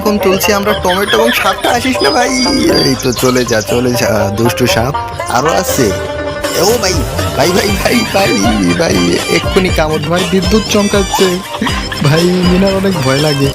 এখন তুলছি, আমরা টমেটো এবং সাপটা আসিস না ভাই? এই তো চলে যা চলে যা, দুষ্টু সাপ। আরও আছে। ও ভাই ভাই ভাই ভাই ভাই ভাই, এক্ষুনি কামড় ভাই বিদ্যুৎ চমকাচ্ছে। ভাই, মিনার অনেক ভয় লাগে।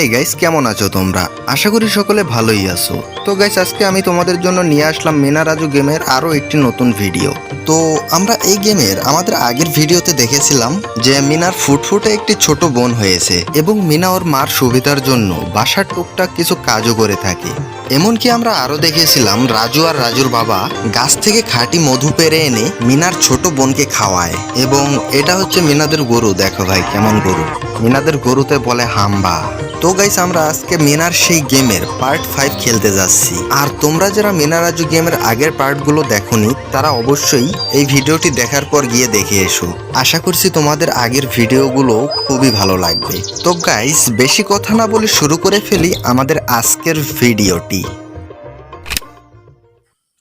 হেই গাইস কেমন আছো তোমরা? আশা করি সকলে ভালোই আছো। তো গাইস আজকে আমি তোমাদের জন্য নিয়ে আসলাম মিনা রাজু গেমের আরও একটি নতুন ভিডিও তো আমরা এই গেমের আমাদের আগের ভিডিওতে দেখেছিলাম যে মিনার ফুটফুটে একটি ছোট বোন হয়েছে এবং মিনা ওর মার সুবিধার জন্য বাসার টুকটাক কিছু কাজও করে থাকে। এমনকি আমরা আরও দেখেছিলাম রাজু আর রাজুর বাবা গাছ থেকে খাঁটি মধু পেরে এনে মিনার ছোট বোনকে খাওয়ায়। এবং এটা হচ্ছে মিনাদের গরু। দেখো ভাই, কেমন গরু। মিনাদের গরুতে বলে হাম্বা। তো গাইস আমরা আজকে মিনার সেই গেমের পার্ট ফাইভ খেলতে যাচ্ছি। আর তোমরা যারা মিনা রাজু গেমের আগের পার্টগুলো দেখোনি, তারা অবশ্যই এই ভিডিওটি দেখার পর গিয়ে দেখে এসো। আশা করছি তোমাদের আগের ভিডিওগুলো খুবই ভালো লাগবে। তো গাইস বেশি কথা না বলে শুরু করে ফেলি আমাদের আজকের ভিডিওটি।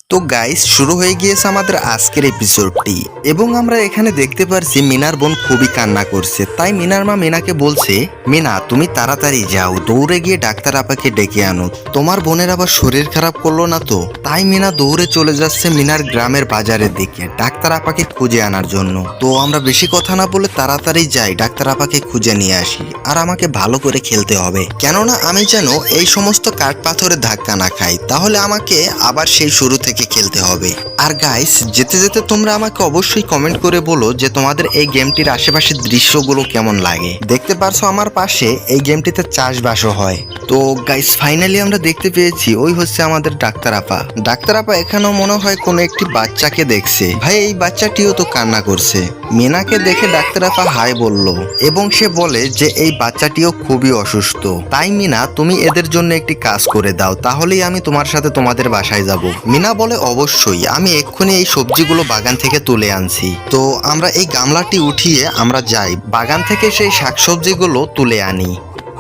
তো গাইস শুরু হয়ে গিয়েছে আমাদের আজকের এপিসোডটি এবং আমরা এখানে দেখতে পারছি মিনার বোন খুবই কান্না করছে। তাই মিনার মা মিনাকে বলছে, মিনা, তুমি তাড়াতাড়ি যাও, দৌড়ে গিয়ে ডাক্তার আপাকে ডেকে আনো। তোমার বোনের আবার শরীর খারাপ করল না তো? তাই মিনা দৌড়ে চলে যাচ্ছে মিনার গ্রামের বাজারের দিকে, ডাক্তার আপাকে খুঁজে আনার জন্য। তো আমরা বেশি কথা না বলে তাড়াতাড়ি যাই, ডাক্তার আপাকে খুঁজে নিয়ে আসি। আর আমাকে ভালো করে খেলতে হবে। কেননা আমি যেন এই সমস্ত কাঠ পাথরে ধাক্কা না খাই। তাহলে আমাকে আবার সেই শুরু থেকে খেলতে হবে। আর গাইস যেতে যেতে তোমরা আমাকে অবশ্যই কমেন্ট করে বলো যে তোমাদের এই গেমটির আশেপাশের দৃশ্যগুলো কেমন লাগে। দেখতে পারছ আমার পাশে এই গেমটিতে চাষবাসও হয়। তো গাইস ফাইনালি আমরা দেখতে পেয়েছি, ওই হচ্ছে আমাদের ডাক্তার আপা। ডাক্তার আপা এখানেও মনে হয় কোনো একটি বাচ্চাকে দেখছে। ভাই, এই বাচ্চাটিও তো কান্না করছে। মিনাকে দেখে ডাক্তার আপা হাই বলল, এবং সে বলে যে এই বাচ্চাটিও খুবই অসুস্থ। তাই মিনা, তুমি এদের জন্য একটি কাজ করে দাও, তাহলেই আমি তোমার সাথে তোমাদের বাসায় যাব। মিনা বলে অবশ্যই আমি এক্ষুনি এই সবজিগুলো বাগান থেকে তুলে আনছি। তো আমরা এই গামলাটি উঠিয়ে আমরা যাই। বাগান থেকে সেই শাকসবজিগুলো তুলে আনি।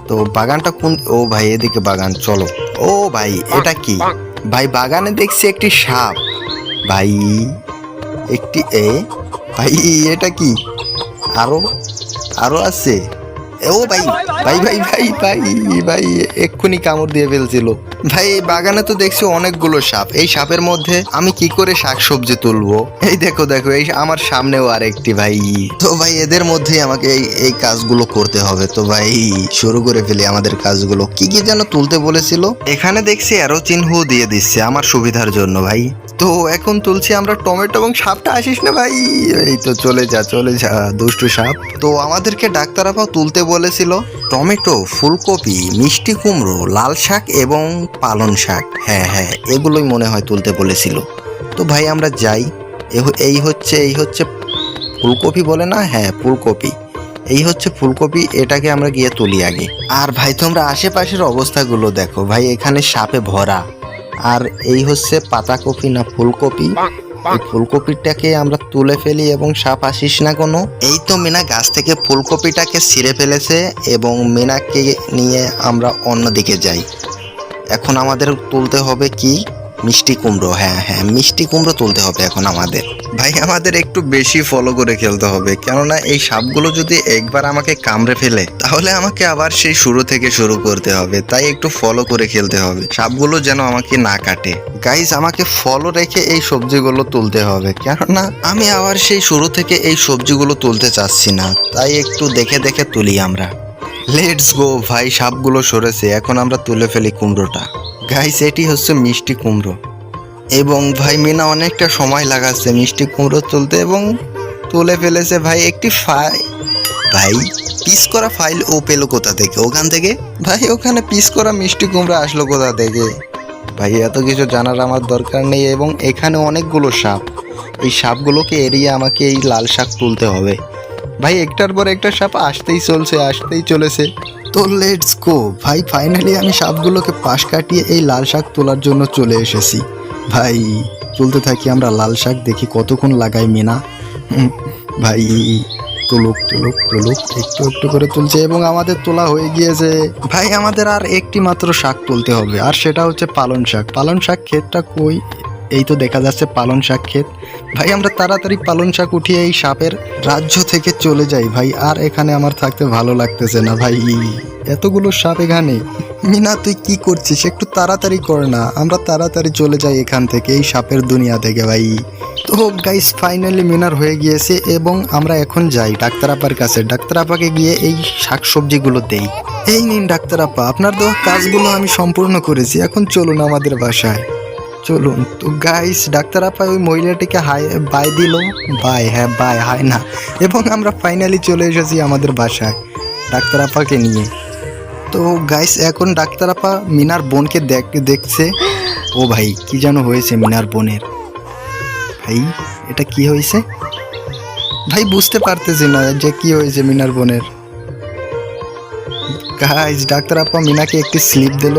তো বাগানটা কোন ও ভাই, এদিকে বাগান, চলো। ও ভাই, এটা কি? ভাই, বাগানে দেখছি একটি সাপ। ভাই, একটি এ? ভাই, এটা কি? আরও? আরও আছে? ও ভাই ভাই ভাই ভাই ভাই ভাই, এক্ষুনি কামড় দিয়ে ফেলছিল। ভাই বাগানে তো দেখছি অনেকগুলো সাপ। এই সাপের মধ্যে আমি কি করে শাকসবজি তুলবো? এই দেখো দেখো, এই আমার সামনেও আরেকটি ভাই। তো ভাই, এদের মধ্যেই আমাকে এই এই কাজগুলো করতে হবে। তো ভাই, শুরু করে ফেলি আমাদের কাজগুলো। কি কি যেন তুলতে বলেছিল? এখানে দেখছি অ্যারো চিহ্ন দিয়ে দিচ্ছে আমার সুবিধার জন্য ভাই। তো এখন তুলছি আমরা টমেটো এবং সাপটা, আসিস না ভাই? এই তো চলে যা চলে যা, দুষ্টু সাপ। তো আমাদেরকে ডাক্তার আপা তুলতে বলেছিল, টমেটো, ফুলকপি, মিষ্টি কুমড়ো, লাল শাক এবং পালন শাক। হ্যাঁ হ্যাঁ এগুলোই মনে হয় তুলতে বলেছিল। তো ভাই, আমরা যাই। এই হচ্ছে এই হচ্ছে ফুলকপি বলে না? হ্যাঁ ফুলকপি। এই হচ্ছে ফুলকপি, এটাকে আমরা গিয়ে তুলি আগে। আর ভাই, তোমরা আশেপাশের অবস্থাগুলো দেখো। ভাই, এখানে সাপে ভরা। আর এই হচ্ছে পাতাকপি না ফুলকপি? ফুলকপিটাকে আমরা তুলে ফেলি এবং সাপ আসিস না কোনো? এই তো মিনা গাছ থেকে ফুলকপিটাকে ছিঁড়ে ফেলেছে এবং মিনাকে নিয়ে আমরা অন্যদিকে যাই। এখন আমাদের তুলতে হবে কি? মিষ্টি কুমড়ো হ্যাঁ হ্যাঁ মিষ্টি কুমড়ো তুলতে হবে এখন আমাদের। ভাই, আমাদের একটু বেশি ফলো করে খেলতে হবে, কেননা এই সাপগুলো যদি একবার আমাকে কামড়ে ফেলে, তাহলে আমাকে আবার সেই শুরু থেকে শুরু করতে হবে, তাই একটু ফলো করে খেলতে হবে। সাপগুলো যেন আমাকে না কাটে। গাইজ আমাকে ফলো রেখে এই সবজিগুলো তুলতে হবে, কেননা আমি আবার সেই শুরু থেকে এই সবজিগুলো তুলতে চাচ্ছি না, তাই একটু দেখে দেখে তুলি আমরা। লেটস গো ভাই, সাপগুলো সরেছে। এখন আমরা তুলে ফেলি কুমড়োটা। গাইস এটি হচ্ছে মিষ্টি কুমড়ো। এবং ভাই, মিনা, অনেকটা সময় লাগাচ্ছে মিষ্টি কুমড়ো তুলতে এবং তুলে ফেলেছে ভাই একটি ফাই ভাই পিস করা ফাইল ও পেল কোথা থেকে? ওখান থেকে? ভাই, ওখানে পিস করা মিষ্টি কুমড়ো আসলো কোথা থেকে? ভাই, এত কিছু জানার আমার দরকার নেই এবং এখানে অনেকগুলো সাপ। এই সাপগুলোকে এড়িয়ে আমাকে এই লাল শাক তুলতে হবে। ভাই, একটার পর একটা সাপ আসতেই চলছে, আসতেই চলেছে। তো লেটস গো ভাই ফাইনালি আমি সাপগুলোকে পাশ কাটিয়ে এই লাল শাক তোলার জন্য চলে এসেছি। ভাই তুলতে থাকি আমরা লাল শাক, দেখি কতক্ষণ লাগাই মেনা। ভাই, তুলুক তুলুক তুলুক, একটু একটু করে তুলছে এবং আমাদের তোলা হয়ে গিয়েছে। ভাই, আমাদের আর একটি মাত্র শাক তুলতে হবে, আর সেটা হচ্ছে পালন শাক। পালন শাক ক্ষেতটা কই? এই তো দেখা যাচ্ছে পালন শাক ক্ষেত। ভাই, আমরা তাড়াতাড়ি পালন শাক উঠিয়ে এই সাপের রাজ্য থেকে চলে যাই ভাই, আর এখানে আমার থাকতে ভালো লাগতেছে না ভাই। এতগুলো সাপ এখানে। মিনা, তুই কি করছিস? একটু তাড়াতাড়ি কর না। আমরা তাড়াতাড়ি চলে যাই এখান থেকে, এই সাপের দুনিয়া থেকে ভাই। তো গাইস ফাইনালি মিনার হয়ে গিয়েছে এবং আমরা এখন যাই ডাক্তার আপার কাছে। ডাক্তার আপাকে গিয়ে এই শাকসবজিগুলো দেই। এই নিন ডাক্তার আপা, আপনার দেওয়া কাজগুলো আমি সম্পূর্ণ করেছি, এখন চলুন আমাদের বাসায়। চলুন। তো গাইস ডাক্তার আপা ওই মহিলাটিকে হাই বাই দিল। বাই হ্যাঁ বাই হাই না। এবং আমরা ফাইনালি চলে এসেছি আমাদের বাসায়, ডাক্তার আপাকে নিয়ে। তো গাইস এখন ডাক্তার আপা মিনার বোনকে দেখ, দেখছে। ও ভাই, কি যেন হয়েছে মিনার বোনের। ভাই, এটা কি হয়েছে? ভাই, বুঝতে পারতেছি না যে কি হয়েছে মিনার বোনের। গাইস ডাক্তার আপা মিনাকে একটি স্লিপ দিল।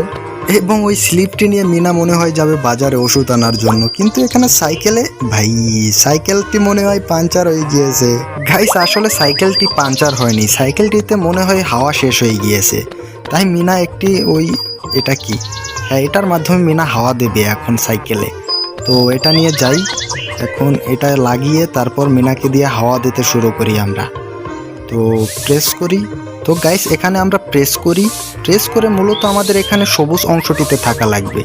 এবং ওই স্লিপটি নিয়ে মিনা মনে হয় যাবে বাজারে ওষুধ আনার জন্য। কিন্তু এখানে সাইকেলে, ভাই, সাইকেলটি মনে হয় পাঞ্চার হয়ে গিয়েছে। গাইস আসলে সাইকেলটি পাঞ্চার হয়নি। সাইকেলটিতে মনে হয় হাওয়া শেষ হয়ে গিয়েছে। তাই মিনা একটি ওই, এটা কি? হ্যাঁ এটার মাধ্যমে মিনা হাওয়া দেবে এখন সাইকেলে। তো এটা নিয়ে যাই। এখন এটা লাগিয়ে তারপর মিনাকে দিয়ে হাওয়া দিতে শুরু করি আমরা। তো প্রেস করি। তো গাইস এখানে আমরা প্রেস করি। প্রেস করে মূলত আমাদের এখানে সবুজ অংশটিতে থাকা লাগবে।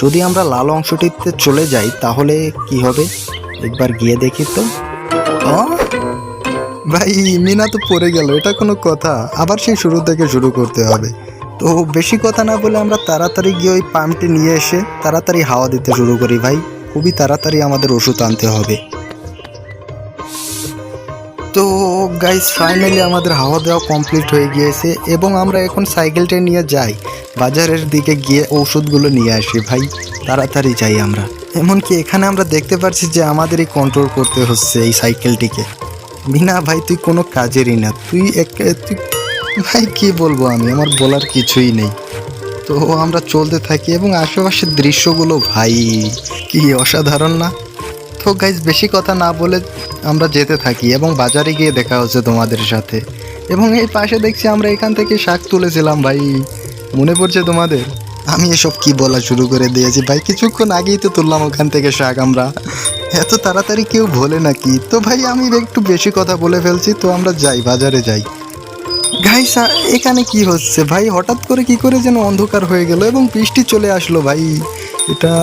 যদি আমরা লাল অংশটিতে চলে যাই, তাহলে কি হবে? একবার গিয়ে দেখি তো। ভাই, মিনা তো পড়ে গেল, এটা কোনো কথা। আবার সেই শুরু থেকে শুরু করতে হবে। তো বেশি কথা না বলে আমরা তাড়াতাড়ি গিয়ে ওই পাম্পটি নিয়ে এসে তাড়াতাড়ি হাওয়া দিতে শুরু করি ভাই। খুবই তাড়াতাড়ি আমাদের ওষুধ আনতে হবে। তো গাইস ফাইনালি আমাদের হাওয়া দেওয়া কমপ্লিট হয়ে গিয়েছে এবং আমরা এখন সাইকেলটা নিয়ে যাই। বাজারের দিকে গিয়ে ঔষধগুলো নিয়ে আসি ভাই, তাড়াতাড়ি যাই আমরা। এমনকি এখানে আমরা দেখতে পাচ্ছি যে আমাদেরই কন্ট্রোল করতে হচ্ছে এই সাইকেলটিকে বিনা ভাই, তুই কোনো কাজেরই না, তুই এক, তুই, ভাই কী বলব আমি, আমার বলার কিছুই নেই। তো আমরা চলতে থাকি এবং আশেপাশের দৃশ্যগুলো ভাই, কি অসাধারণ না? তো গাইজ বেশি কথা না বলে আমরা যেতে থাকি এবং বাজারে গিয়ে দেখা হচ্ছে তোমাদের সাথে। এবং এই পাশে দেখছি আমরা এখান থেকে শাক তুলেছিলাম, ভাই। মনে পড়ছে তোমাদের? আমি এসব কি বলা শুরু করে দিয়েছি, ভাই? কিছুক্ষণ আগেই তো তুললাম ওখান থেকে শাক আমরা। এত তাড়াতাড়ি কেউ ভোলে নাকি? তো ভাই, আমি একটু বেশি কথা বলে ফেলছি, তো আমরা যাই, বাজারে যাই। গাইস এখানে কি হচ্ছে, ভাই? হঠাৎ করে কি করে যেন অন্ধকার হয়ে গেল এবং বৃষ্টি চলে আসলো, ভাই। এটা,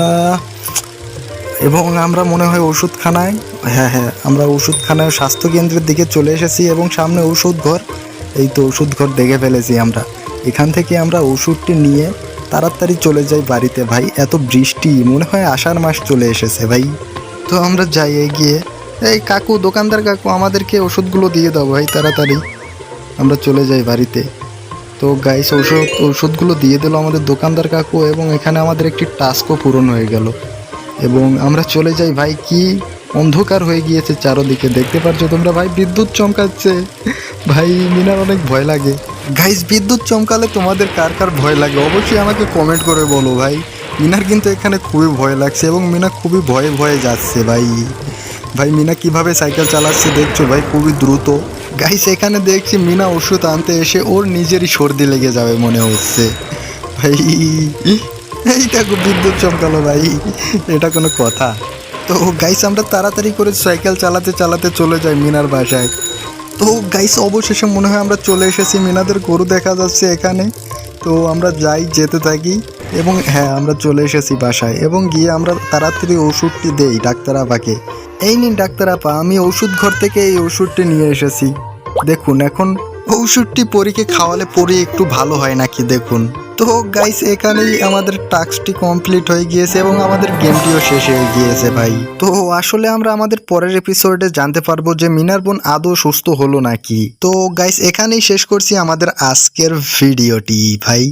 এবং আমরা মনে হয় ওষুধখানায় হ্যাঁ হ্যাঁ আমরা ওষুধখানায় স্বাস্থ্য কেন্দ্রের দিকে চলে এসেছি এবং সামনে ওষুধ ঘর। এই তো ওষুধ ঘর দেখে ফেলেছি আমরা। এখান থেকে আমরা ওষুধটি নিয়ে তাড়াতাড়ি চলে যাই বাড়িতে। ভাই, এত বৃষ্টি, মনে হয় আষাঢ় মাস চলে এসেছে ভাই। তো আমরা যাই এগিয়ে। এই কাকু, দোকানদার কাকু, আমাদেরকে ওষুধগুলো দিয়ে দাও ভাই তাড়াতাড়ি। আমরা চলে যাই বাড়িতে। তো গাইস ওষুধ, ওষুধগুলো দিয়ে দিল আমাদের দোকানদার কাকু এবং এখানে আমাদের একটি টাস্কও পূরণ হয়ে গেল। এবং আমরা চলে যাই ভাই, কি অন্ধকার হয়ে গিয়েছে চারদিকে। দেখতে পাচ্ছ তোমরা? ভাই, বিদ্যুৎ চমকাচ্ছে। ভাই, মিনার অনেক ভয় লাগে। গাইস বিদ্যুৎ চমকালে তোমাদের কার কার ভয় লাগে? অবশ্যই আমাকে কমেন্ট করে বলো ভাই। মিনার কিন্তু এখানে খুবই ভয় লাগছে এবং মিনা খুবই ভয়ে ভয়ে যাচ্ছে ভাই। ভাই, মিনা কীভাবে সাইকেল চালাচ্ছে দেখছ ভাই? খুবই দ্রুত। গাইস এখানে দেখছি মিনা ওষুধ আনতে এসে ওর নিজেরই সর্দি লেগে যাবে মনে হচ্ছে। ভাই, এই দেখো বিদ্যুৎ চমকালো ভাই। এটা কোনো কথা। তো গাইস আমরা তাড়াতাড়ি করে সাইকেল চালাতে চালাতে চলে যাই মিনার বাসায়। তো গাইস অবশেষে মনে হয় আমরা চলে এসেছি। মিনাদের গরু দেখা যাচ্ছে এখানে। তো আমরা যাই, যেতে থাকি। এবং হ্যাঁ আমরা চলে এসেছি বাসায়। এবং গিয়ে আমরা তাড়াতাড়ি ওষুধটি দেই ডাক্তার আপাকে। এই নিন ডাক্তার আপা, আমি ওষুধ ঘর থেকে এই ওষুধটি নিয়ে এসেছি। দেখুন, এখন ওষুধটি পরীকে খাওয়ালে পরি একটু ভালো হয় নাকি? দেখুন। তো গাইস এখানেই আমাদের টাস্কটি কমপ্লিট হয়ে গিয়েছে এবং আমাদের গেমটিও শেষ হয়ে গিয়েছে ভাই। তো আসলে আমরা আমাদের পরের এপিসোডে জানতে পারব যে মিনার বোন আদৌ সুস্থ হলো নাকি। তো গাইস এখানেই শেষ করছি আমাদের আজকের ভিডিওটি ভাই।